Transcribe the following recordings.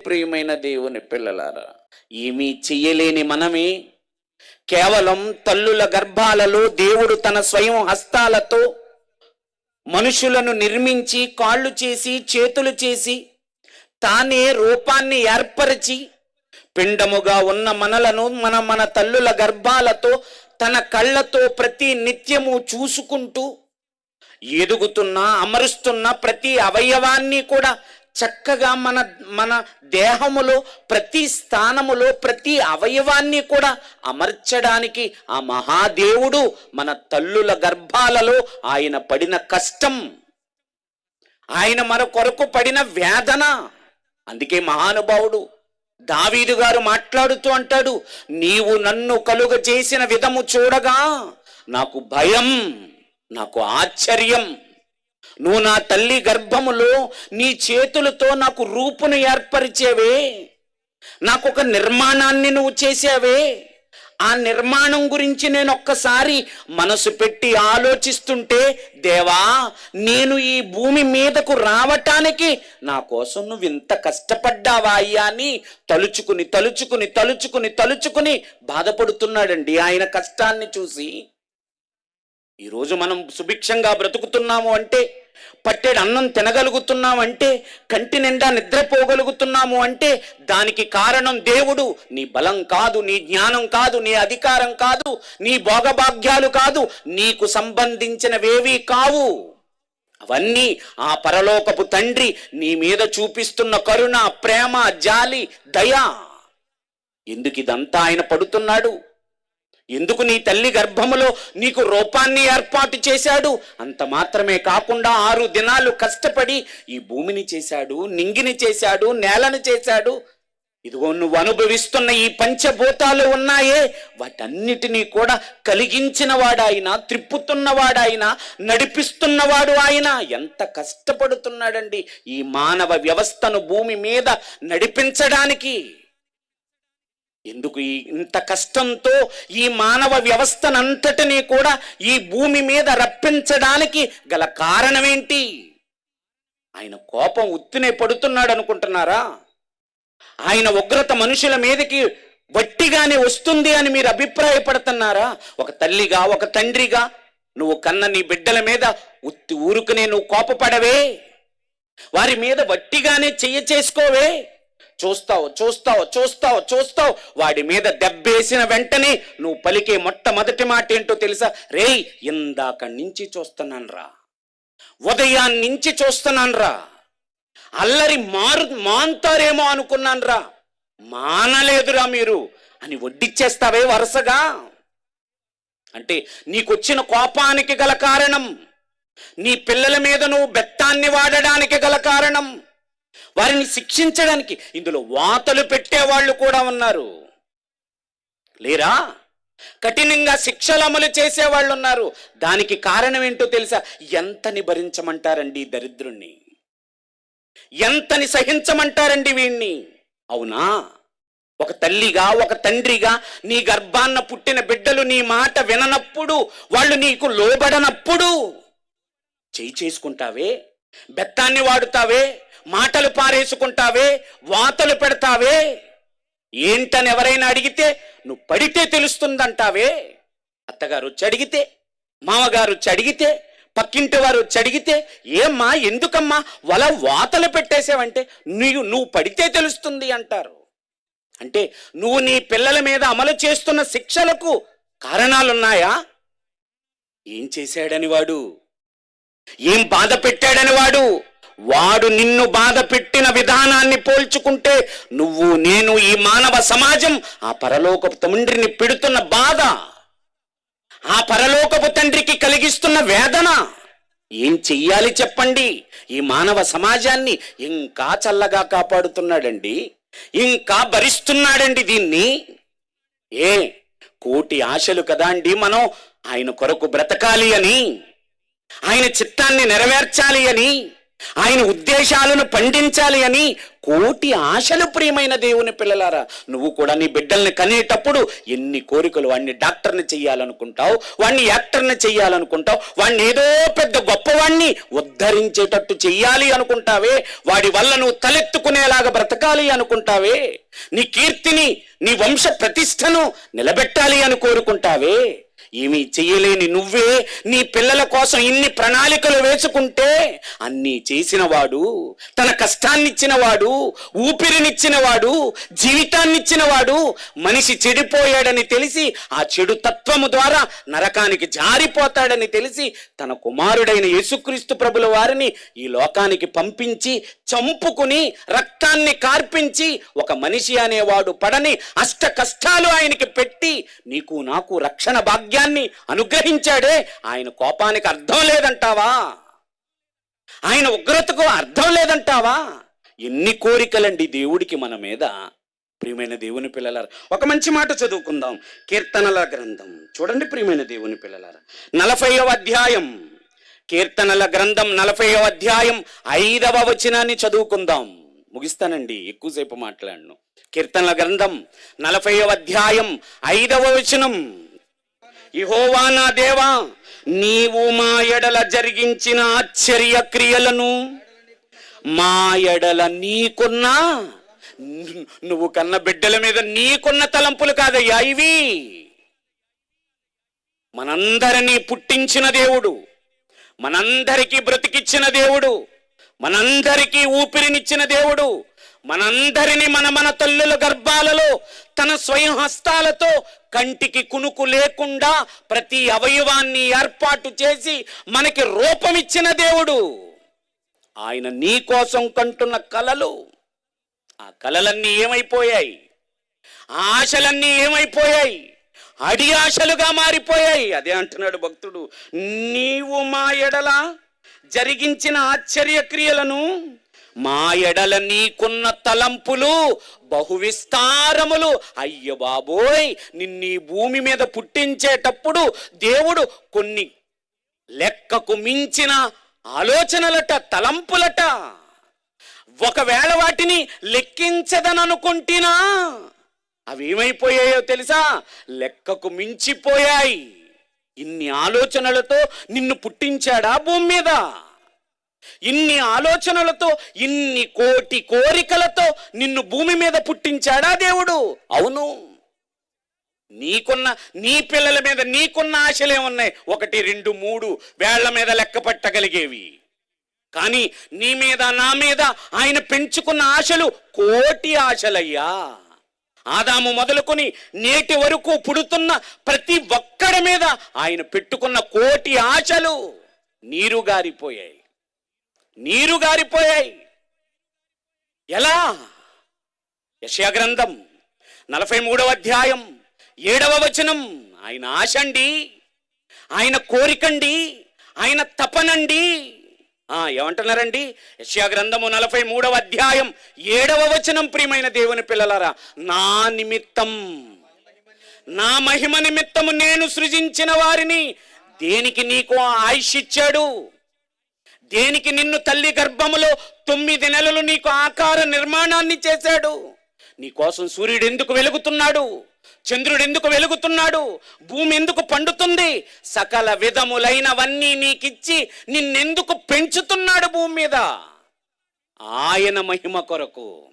ప్రియమైన దేవుని పిల్లలారా ఏమీ చెయ్యలేని మనమే కేవలం తల్లుల గర్భాలలో దేవుడు తన స్వయం హస్తాలతో మనుషులను నిర్మించి కాళ్ళు చేసి చేతులు చేసి తానే రూపాన్ని ఏర్పరిచి పిండముగా ఉన్న మనలను మన మన తల్లుల గర్భాలతో తన కళ్ళతో ప్రతి నిత్యము చూసుకుంటూ ఎదుగుతున్న అమరుస్తున్న ప్రతి అవయవాన్ని కూడా చక్కగా మన మన దేహములో ప్రతి స్థానములో ప్రతి అవయవాన్ని కూడా అమర్చడానికి ఆ మహాదేవుడు మన తల్లుల గర్భాలలో ఆయన పడిన కష్టం. ఆయన మన కొరకు పడిన వేదన. అందుకే మహానుభావుడు దావీదు గారు మాట్లాడుతూ అంటాడు నీవు నన్ను కలుగ చేసిన విధము చూడగా నాకు భయం నాకు ఆశ్చర్యం. నువ్వు నా తల్లి గర్భములో నీ చేతులతో నాకు రూపును ఏర్పరిచేవే. నాకు ఒక నిర్మాణాన్ని నువ్వు చేసావే. ఆ నిర్మాణం గురించి నేను ఒక్కసారి మనసు పెట్టి ఆలోచిస్తుంటే దేవా నేను ఈ భూమి మీదకు రావటానికి నా కోసం నువ్వు ఇంత కష్టపడ్డావా అయ్యా అని తలుచుకుని తలుచుకుని తలుచుకుని తలుచుకుని బాధపడుతున్నాడండి ఆయన కష్టాన్ని చూసి. ఈరోజు మనం సుభిక్షంగా బ్రతుకుతున్నాము అంటే పట్టేడు అన్నం తినగలుగుతున్నామంటే కంటి నిండా నిద్రపోగలుగుతున్నాము అంటే దానికి కారణం దేవుడు. నీ బలం కాదు నీ జ్ఞానం కాదు నీ అధికారం కాదు నీ భోగభాగ్యాలు కాదు నీకు సంబంధించినవేవీ కావు. అవన్నీ ఆ పరలోకపు తండ్రి నీ మీద చూపిస్తున్న కరుణ ప్రేమ జాలి దయ. ఎందుకు ఇదంతా ఆయన పడుతున్నాడు? ఎందుకు నీ తల్లి గర్భములో నీకు రూపాన్ని ఏర్పాటు చేశాడు? అంత మాత్రమే కాకుండా ఆరు దినాలు కష్టపడి ఈ భూమిని చేశాడు నింగిని చేశాడు నేలను చేశాడు. ఇదిగో నువ్వు అనుభవిస్తున్న ఈ పంచభూతాలు ఉన్నాయే. వాటన్నిటినీ కూడా కలిగించిన వాడాయన త్రిప్పుతున్నవాడాయన నడిపిస్తున్నవాడు ఆయన. ఎంత కష్టపడుతున్నాడండి ఈ మానవ వ్యవస్థను భూమి మీద నడిపించడానికి. ఎందుకు ఈ ఇంత కష్టంతో ఈ మానవ వ్యవస్థనంతటినీ కూడా ఈ భూమి మీద రప్పించడానికి గల కారణమేంటి? ఆయన కోపం ఉత్తినే పడుతున్నాడు అనుకుంటున్నారా ఆయన ఉగ్రత మనుషుల మీదకి వట్టిగానే వస్తుంది అని మీరు అభిప్రాయపడుతున్నారా? ఒక తల్లిగా ఒక తండ్రిగా నువ్వు కన్న నీ బిడ్డల మీద ఉత్తి ఊరుకునే నువ్వు కోపపడవే. వారి మీద వట్టిగానే చెయ్య చేసుకోవే. చూస్తావు చూస్తావు చూస్తావు చూస్తావు. వాడి మీద దెబ్బేసిన వెంటనే నువ్వు పలికే మొట్టమొదటి మాట ఏంటో తెలుసా? రేయ్ ఇందాక నుంచి చూస్తున్నాను రా ఉదయాన్నించి చూస్తున్నాను రా అల్లరి మారు మాంతారేమో అనుకున్నాను రా మానలేదురా మీరు. అని వడ్డిచ్చేస్తావే వరుసగా. అంటే నీకొచ్చిన కోపానికి గల కారణం. నీ పిల్లల మీద నువ్వు బెత్తాన్ని వాడడానికి గల కారణం. వారిని శిక్షించడానికి ఇందులో వాతలు పెట్టేవాళ్ళు కూడా ఉన్నారు. లేరా? కఠినంగా శిక్షలు అమలు చేసేవాళ్ళు ఉన్నారు. దానికి కారణం ఏంటో తెలుసా? ఎంతని భరించమంటారండి దరిద్రుణ్ణి? ఎంతని సహించమంటారండి వీణ్ణి? అవునా? ఒక తల్లిగా ఒక తండ్రిగా నీ గర్భాన్న పుట్టిన బిడ్డలు నీ మాట విననప్పుడు వాళ్ళు నీకు లోబడనప్పుడు చేయి చేసుకుంటావే? బెత్తాన్ని వాడుతావే? మాటలు పారేసుకుంటావే వాతలు పెడతావే? ఏంటని ఎవరైనా అడిగితే నువ్వు పడితే తెలుస్తుందంటావే? అత్తగారు వచ్చి అడిగితే మామగారు వచ్చి అడిగితే పక్కింటి వారు వచ్చి అడిగితే ఏమ్మా ఎందుకమ్మా? వల వాతలు పెట్టేసావంటే నువ్వు నువ్వు పడితే తెలుస్తుంది అంటారు. అంటే నువ్వు నీ పిల్లల మీద అమలు చేస్తున్న శిక్షలకు కారణాలున్నాయా? ఏం చేశాడని వాడు ఏం బాధ పెట్టాడని వాడు వాడు నిన్ను బాధ పెట్టిన విధానాన్ని పోల్చుకుంటే నువ్వు నేను ఈ మానవ సమాజం ఆ పరలోకపు తండ్రిని పెడుతున్న బాధ ఆ పరలోకపు తండ్రికి కలిగిస్తున్న వేదన. ఏం చెయ్యాలి చెప్పండి? ఈ మానవ సమాజాన్ని ఇంకా చల్లగా కాపాడుతున్నాడండి. ఇంకా భరిస్తున్నాడండి దీన్ని. ఏ కోటి ఆశలు కదా అండి మనం? ఆయన కొరకు బ్రతకాలి అని ఆయన చిత్తాన్ని నెరవేర్చాలి అని. ఆయన ఉద్దేశాలను పండించాలి అని కోటి ఆశలు ప్రియమైన దేవుని పిల్లలారా నువ్వు కూడా నీ బిడ్డల్ని కనేటప్పుడు ఎన్ని కోరికలు వాడిని డాక్టర్ని చెయ్యాలనుకుంటావు వాడిని యాక్టర్ని చెయ్యాలనుకుంటావు వాడిని ఏదో పెద్ద గొప్పవాణ్ణి ఉద్ధరించేటట్టు చెయ్యాలి అనుకుంటావే వాడి వల్ల నువ్వు తలెత్తుకునేలాగా బ్రతకాలి అనుకుంటావే నీ కీర్తిని నీ వంశ ప్రతిష్టను నిలబెట్టాలి అని కోరుకుంటావే. ఏమీ చేయలేని నువ్వే నీ పిల్లల కోసం ఇన్ని ప్రణాళికలు వేసుకుంటే అన్నీ చేసినవాడు తన కష్టాన్నిచ్చిన వాడు జీవితాన్నిచ్చినవాడు మనిషి చెడిపోయాడని తెలిసి ఆ చెడు తత్వము ద్వారా నరకానికి జారిపోతాడని తెలిసి తన కుమారుడైన యేసుక్రీస్తు ప్రభుల వారిని ఈ లోకానికి పంపించి చంపుకుని రక్తాన్ని కార్పించి ఒక మనిషి అనేవాడు పడని అష్ట కష్టాలు ఆయనకి పెట్టి నీకు నాకు రక్షణ భాగ్యం భాగ్యాన్ని అనుగ్రహించాడే ఆయన కోపానికి అర్థం లేదంటావా? ఆయన ఉగ్రతకు అర్థం లేదంటావా? ఎన్ని కోరికలండి దేవుడికి మన మీద? ప్రియమైన దేవుని పిల్లలారా ఒక మంచి మాట చదువుకుందాం. కీర్తనల గ్రంథం. చూడండి ప్రియమైన దేవుని పిల్లలారా. నలభైవ అధ్యాయం. కీర్తనల గ్రంథం నలభైవ అధ్యాయం ఐదవ వచనాన్ని చదువుకుందాం. ముగిస్తానండి ఎక్కువసేపు మాట్లాడను. కీర్తనల గ్రంథం నలభైవ అధ్యాయం ఐదవ వచనం. ఇహోవా నా దేవా నీవు మా ఎడల జరిగించిన ఆశ్చర్య క్రియలను మా ఎడల నీకున్న నువ్వు కన్న బిడ్డల మీద నీకున్న తలంపులు కాదయ్యా ఇవి. మనందరినీ పుట్టించిన దేవుడు మనందరికీ బ్రతికిచ్చిన దేవుడు మనందరికీ ఊపిరినిచ్చిన దేవుడు మనందరినీ మన మన తల్లుల గర్భాలలో తన స్వయం హస్తాలతో కంటికి కునుకు లేకుండా ప్రతి అవయవాన్ని ఏర్పాటు చేసి మనకి రూపమిచ్చిన దేవుడు. ఆయన నీ కోసం కంటున్న కలలు ఆ కలలన్నీ ఏమైపోయాయి? ఆ ఆశలన్నీ ఏమైపోయాయి? అడి ఆశలుగా మారిపోయాయి. అదే అంటున్నాడు భక్తుడు నీవు మా ఎడల జరిగించిన ఆశ్చర్య క్రియలను మా ఎడల నీకున్న తలంపులు బహువిస్తారములు. అయ్య బాబోయ్ నిన్నీ భూమి మీద పుట్టించేటప్పుడు దేవుడు కొన్ని లెక్కకు మించిన ఆలోచనలట తలంపులట. ఒకవేళ వాటిని లెక్కించదననుకుంటున్నా అవి ఏమైపోయాయో తెలుసా? లెక్కకు మించిపోయాయి. ఇన్ని ఆలోచనలతో నిన్ను పుట్టించాడా భూమి మీద? ఇన్ని ఆలోచనలతో ఇన్ని కోటి కోరికలతో నిన్ను భూమి మీద పుట్టించాడా దేవుడు? అవును. నీకున్న నీ పిల్లల మీద నీకున్న ఆశలే ఉన్నాయి. ఒకటి రెండు మూడు వేళ్ళ మీద లెక్క పట్టగలిగేవి. కానీ నీ మీద నా మీద ఆయన పెంచుకున్న ఆశలు కోటి ఆశలయ్యా. ఆదాము మొదలుకొని నేటి వరకు పుడుతున్న ప్రతి ఒక్కడి మీద ఆయన పెట్టుకున్న కోటి ఆశలు నీరు గారిపోయాయి. నీరు గారిపోయాయి. ఎలా? యశయగ్రంథం నలభై మూడవ అధ్యాయం ఏడవ వచనం. ఆయన ఆశండి ఆయన కోరికండి ఆయన తపనండి. ఆ ఏమంటున్నారండి? యశ్యా గ్రంథము నలభై మూడవ అధ్యాయం ఏడవ వచనం ప్రియమైన దేవుని పిల్లలారా నా నిమిత్తం నా మహిమ నిమిత్తము నేను సృజించిన వారిని దేనికి నీకు ఆయుష్ ఇచ్చాడు? దేనికి నిన్ను తల్లి గర్భములో తొమ్మిది నెలలు నీకు ఆకార నిర్మాణాన్ని చేశాడు? నీకోసం సూర్యుడు ఎందుకు వెలుగుతున్నాడు? చంద్రుడు ఎందుకు వెలుగుతున్నాడు? భూమి ఎందుకు పండుతుంది? సకల విధములైనవన్నీ నీకిచ్చి నిన్నెందుకు పెంచుతున్నాడు భూమి మీద? ఆయన మహిమ కొరకు.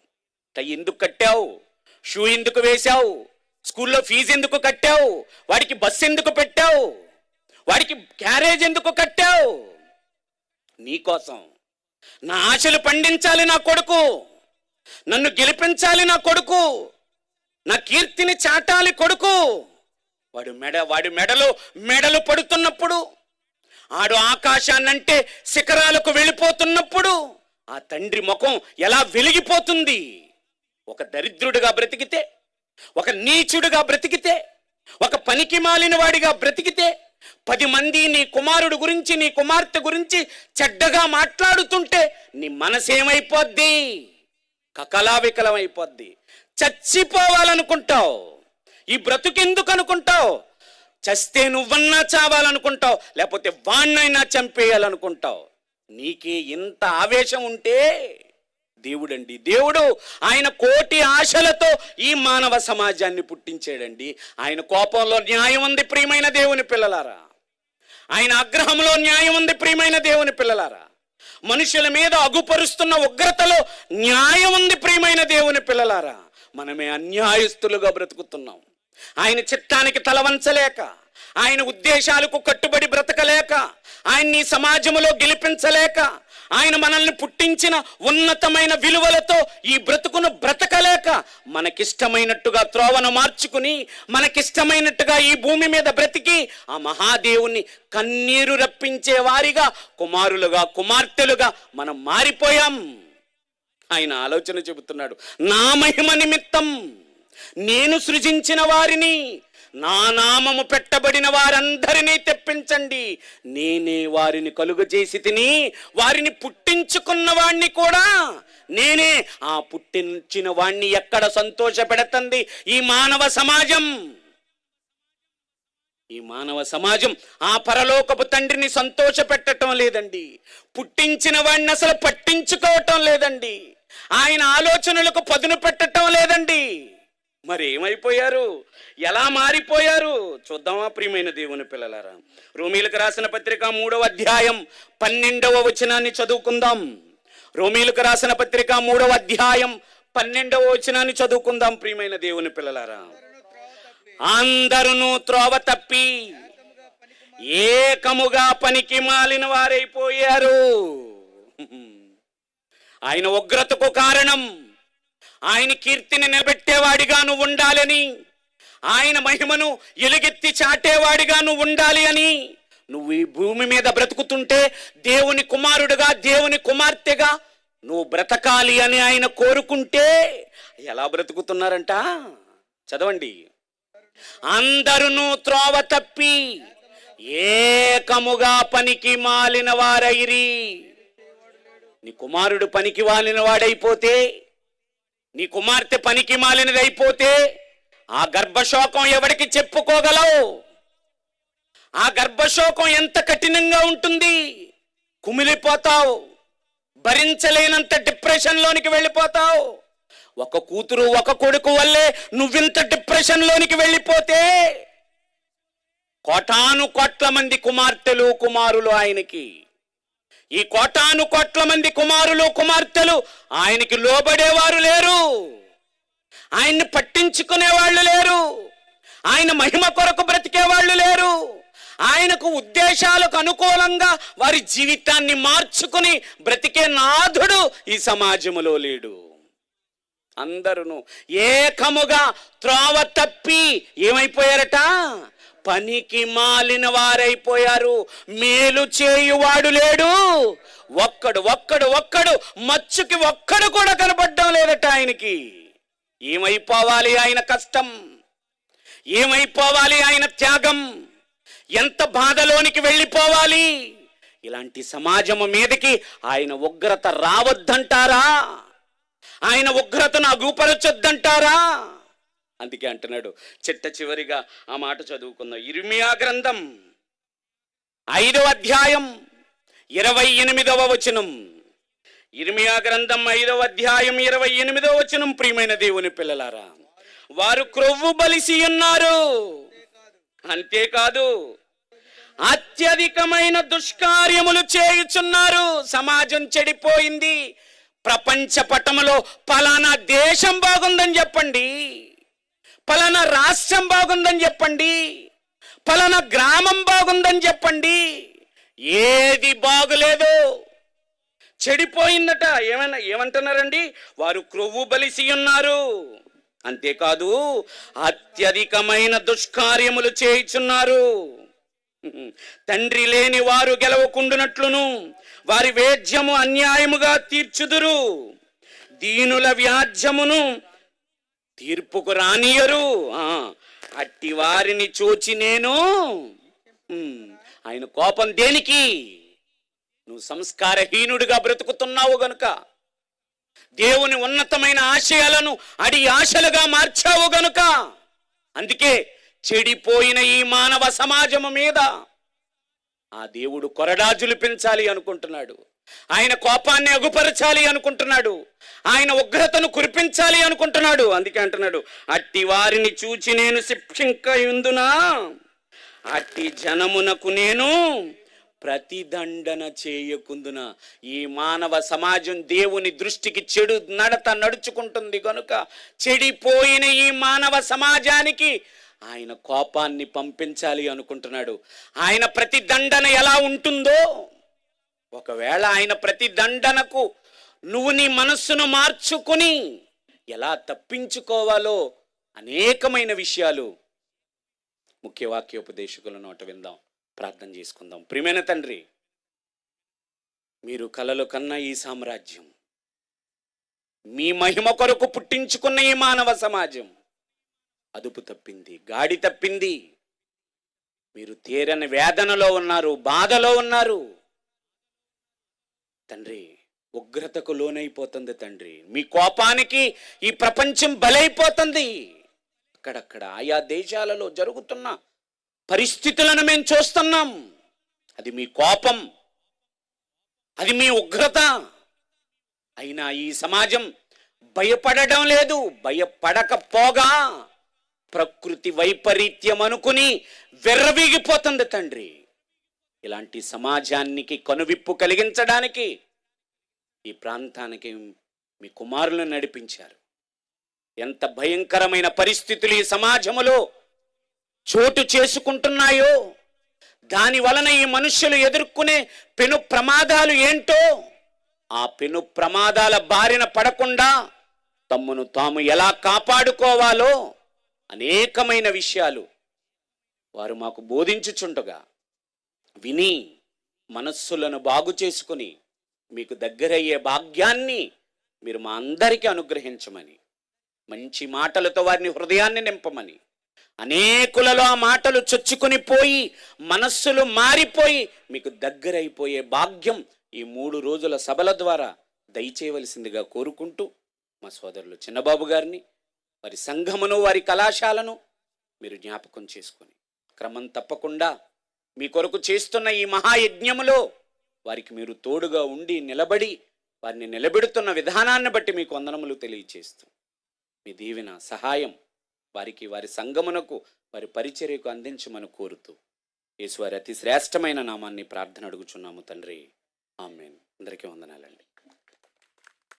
టై ఎందుకు కట్టావు? షూ ఎందుకు వేశావు? స్కూల్లో ఫీజు ఎందుకు కట్టావు? వాడికి బస్సు ఎందుకు పెట్టావు? వాడికి క్యారేజ్ ఎందుకు కట్టావు? నీకోసం నా ఆశలు పండించాలి నా కొడుకు. నన్ను గెలిపించాలి నా కొడుకు. నా కీర్తిని చాటాలి కొడుకు. వాడు మెడ వాడి మెడలో మెడలు పడుతున్నప్పుడు ఆడు ఆకాశాన్నంటే శిఖరాలకు వెళ్ళిపోతున్నప్పుడు ఆ తండ్రి ముఖం ఎలా వెలిగిపోతుంది? ఒక దరిద్రుడిగా బ్రతికితే ఒక నీచుడుగా బ్రతికితే ఒక పనికి మాలిన వాడిగా బ్రతికితే పది మంది నీ కుమారుడు గురించి నీ కుమార్తె గురించి చెడ్డగా మాట్లాడుతుంటే నీ మనసేమైపోద్ది? కకలావికలమైపోద్ది. చచ్చిపోవాలనుకుంటావు. ఈ బ్రతుకెందుకు అనుకుంటావు చస్తే నువ్వన్నా చావాలనుకుంటావు. లేకపోతే వాణ్ణైనా చంపేయాలనుకుంటావు. నీకే ఇంత ఆవేశం ఉంటే దేవుడండి. దేవుడు ఆయన కోటి ఆశలతో ఈ మానవ సమాజాన్ని పుట్టించాడండి. ఆయన కోపంలో న్యాయం ఉంది ప్రియమైన దేవుని పిల్లలారా. ఆయన ఆగ్రహంలో న్యాయం ఉంది ప్రియమైన దేవుని పిల్లలారా. మనుషుల మీద అగుపరుస్తున్న ఉగ్రతలో న్యాయం ఉంది ప్రియమైన దేవుని పిల్లలారా. మనమే అన్యాయస్తులుగా బ్రతుకుతున్నాం. ఆయన చిత్తానికి తలవంచలేక ఆయన ఉద్దేశాలకు కట్టుబడి బ్రతకలేక ఆయన్ని సమాజంలో గెలిపించలేక ఆయన మనల్ని పుట్టించిన ఉన్నతమైన విలువలతో ఈ బ్రతుకును బ్రతకలేక మనకిష్టమైనట్టుగా త్రోవను మార్చుకుని మనకిష్టమైనట్టుగా ఈ భూమి మీద బ్రతికి ఆ మహాదేవుని కన్నీరు రప్పించే వారిగా కుమారులుగా కుమార్తెలుగా మనం మారిపోయాం. ఆయన ఆలోచన చెబుతున్నాడు నా మహిమ నిమిత్తం నేను సృజించిన వారిని నా నామము పెట్టబడిన వారందరినీ తెప్పించండి. నేనే వారిని కలుగజేసి తిని వారిని పుట్టించుకున్న వాణ్ణి కూడా నేనే. ఆ పుట్టించిన వాణ్ణి ఎక్కడ సంతోష పెడుతుంది ఈ మానవ సమాజం. ఈ మానవ సమాజం ఆ పరలోకపు తండ్రిని సంతోష పెట్టడం లేదండి. పుట్టించిన వాడిని అసలు పట్టించుకోవటం లేదండి. ఆయన ఆలోచనలకు పదును పెట్టడం లేదండి. మరి ఏమైపోయారు ఎలా మారిపోయారు? చూద్దామా ప్రియమైన దేవుని పిల్లలారా. రోమీలకు రాసిన పత్రిక మూడవ అధ్యాయం పన్నెండవ వచనాన్ని చదువుకుందాం. రోమీలకు రాసిన పత్రిక మూడవ అధ్యాయం పన్నెండవ వచనాన్ని చదువుకుందాం ప్రియమైన దేవుని పిల్లలారా. అందరును త్రోవ తప్పి ఏకముగా పనికి మాలిన వారైపోయారు. ఆయన ఉగ్రతకు కారణం ఆయన కీర్తిని నిలబెట్టేవాడిగా నువ్వు ఉండాలని. ఆయన మహిమను ఎలుగెత్తి చాటేవాడిగా నువ్వు ఉండాలి అని. నువ్వు ఈ భూమి మీద బ్రతుకుతుంటే దేవుని కుమారుడుగా దేవుని కుమార్తెగా నువ్వు బ్రతకాలి అని ఆయన కోరుకుంటే ఎలా బ్రతుకుతున్నారంట? చదవండి. అందరును త్రోవ తప్పి ఏకముగా పనికి మాలిన వారైరి. నీ కుమారుడు పనికి మాలిన వాడైపోతే నీ కుమార్తె పనికి మాలినదైపోతే ఆ గర్భశోకం ఎవరికి చెప్పుకోగలవు? ఆ గర్భశోకం ఎంత కఠినంగా ఉంటుంది? కుమిలిపోతావు. భరించలేనంత డిప్రెషన్లోనికి వెళ్ళిపోతావు. ఒక కూతురు ఒక కొడుకు వల్లే నువ్వింత డిప్రెషన్లోనికి వెళ్ళిపోతే కోటాను కోట్ల మంది కుమార్తెలు కుమారులు ఆయనకి. ఈ కోటాను కోట్ల మంది కుమారులు కుమార్తెలు ఆయనకి లోబడేవారు లేరు. ఆయన్ని పట్టించుకునే వాళ్ళు లేరు. ఆయన మహిమ కొరకు బ్రతికే వాళ్ళు లేరు. ఆయనకు ఉద్దేశాలకు అనుకూలంగా వారి జీవితాన్ని మార్చుకుని బ్రతికే నాథుడు ఈ సమాజములో లేడు. అందరును ఏకముగా త్రోవ తప్పి ఏమైపోయారట? పనికి మాలిన వారైపోయారు. మేలు చేయువాడు లేడు. ఒక్కడు ఒక్కడు ఒక్కడు మచ్చుకి ఒక్కడు కూడా కనపడడం లేదట ఆయనకి. ఏమైపోవాలి ఆయన కష్టం? ఏమైపోవాలి ఆయన త్యాగం? ఎంత బాధలోనికి వెళ్ళిపోవాలి? ఇలాంటి సమాజము మీదకి ఆయన ఉగ్రత రావద్దంటారా? ఆయన ఉగ్రతను అగుపరచొద్దంటారా? అందుకే అంటున్నాడు. చిట్ట చివరిగా ఆ మాట చదువుకుందాం. ఇర్మియా గ్రంథం ఐదవ అధ్యాయం ఇరవై ఎనిమిదవ వచనం. ఇర్మియా గ్రంథం ఐదవ అధ్యాయం ఇరవై ఎనిమిదవ వచనం. ప్రియమైన దేవుని పిల్లలారా వారు క్రొవ్వు బలిసి ఉన్నారు. అంతేకాదు అత్యధికమైన దుష్కార్యములు చేయుచున్నారు. సమాజం చెడిపోయింది. ప్రపంచ పటములో పలానా దేశం బాగుందని చెప్పండి. పలానా రాష్ట్రం బాగుందని చెప్పండి పలానా గ్రామం బాగుందని చెప్పండి ఏది బాగులేదు. చెడిపోయిందట ఏమైనా ఏమంటున్నారండి? వారు క్రొవ్వు బలిసి ఉన్నారు. అంతేకాదు అత్యధికమైన దుష్కార్యములు చేయుచున్నారు. తండ్రి లేని వారు గెలవకుండునట్లును వారి వేద్యము అన్యాయముగా తీర్చుదురు. దీనుల వ్యాజ్యమును తీర్పుకు రానియరు. అట్టి వారిని చూచి నేను ఆయన కోపం దేనికి? నువ్వు సంస్కారహీనుడిగా బ్రతుకుతున్నావు గనుక దేవుని ఉన్నతమైన ఆశయాలను అడి ఆశలుగా మార్చావు గనుక అందుకే చెడిపోయిన ఈ మానవ సమాజము మీద ఆ దేవుడు కొరడా జులిపించాలి అనుకుంటున్నాడు. ఆయన కోపాన్ని అగుపరచాలి అనుకుంటున్నాడు. ఆయన ఉగ్రతను కురిపించాలి అనుకుంటున్నాడు. అందుకే అంటున్నాడు అట్టి వారిని చూచి నేను శిక్షింకయుందునా? అట్టి జనమునకు నేను ప్రతిదండన చేయకుందున? ఈ మానవ సమాజం దేవుని దృష్టికి చెడు నడత నడుచుకుంటుంది కనుక చెడిపోయిన ఈ మానవ సమాజానికి ఆయన కోపాన్ని పంపించాలి అనుకుంటున్నాడు. ఆయన ప్రతిదండన ఎలా ఉంటుందో ఒకవేళ ఆయన ప్రతి దండనకు నువ్వు నీ మనస్సును మార్చుకుని ఎలా తప్పించుకోవాలో అనేకమైన విషయాలు ముఖ్య వాక్యోపదేశకుల నోట విందాం. ప్రార్థన చేసుకుందాం. ప్రియమైన తండ్రి మీరు కలలు కన్న ఈ సామ్రాజ్యం మీ మహిమ కొరకు పుట్టించుకున్న ఈ మానవ సమాజం అదుపు తప్పింది గాడి తప్పింది. మీరు తీరని వేదనలో ఉన్నారు బాధలో ఉన్నారు. తండ్రి ఉగ్రతకు లోనైపోతుంది తండ్రి. మీ కోపానికి ఈ ప్రపంచం బలైపోతుంది. అక్కడక్కడ ఆయా దేశాలలో జరుగుతున్న పరిస్థితులను మేము చూస్తున్నాం. అది మీ కోపం. అది మీ ఉగ్రత. అయినా ఈ సమాజం భయపడడం లేదు. భయపడకపోగా ప్రకృతి వైపరీత్యం అనుకుని వెర్రవీగిపోతుంది తండ్రి. ఇలాంటి సమాజానికి కనువిప్పు కలిగించడానికి ఈ ప్రాంతానికి మీ కుమారులను నడిపించారు. ఎంత భయంకరమైన పరిస్థితులు ఈ సమాజములో చోటు చేసుకుంటున్నాయో దాని వలన ఈ మనుష్యులు ఎదుర్కొనే పెను ప్రమాదాలు ఏంటో ఆ పెను ప్రమాదాల బారిన పడకుండా తమ్మును తాము ఎలా కాపాడుకోవాలో అనేకమైన విషయాలు వారు మాకు బోధించుచుండగా విని మనస్సులను బాగు చేసుకుని మీకు దగ్గరయ్యే భాగ్యాన్ని మీరు మా అందరికీ అనుగ్రహించమని మంచి మాటలతో వారిని హృదయాన్ని నింపమని అనేకులలో ఆ మాటలు చొచ్చుకొని పోయి మనస్సులు మారిపోయి మీకు దగ్గరైపోయే భాగ్యం ఈ మూడు రోజుల సభల ద్వారా దయచేయవలసిందిగా కోరుకుంటూ మా సోదరులు చిన్నబాబు గారిని వారి సంఘమును వారి కళాశాలను మీరు జ్ఞాపకం చేసుకొని క్రమం తప్పకుండా మీ కొరకు చేస్తున్న ఈ మహాయజ్ఞములో వారికి మీరు తోడుగా ఉండి నిలబడి వారిని నిలబెడుతున్న విధానాన్ని బట్టి మీకు వందనములు తెలియచేస్తూ మీ దీవెన సహాయం వారికి వారి సంగమునకు వారి పరిచర్యకు అందించమని కోరుతూ యేసు వారి అతి శ్రేష్టమైన నామాన్ని ప్రార్థన అడుగుచున్నాము తండ్రి. ఆమెన్. అందరికీ వందనాలండి.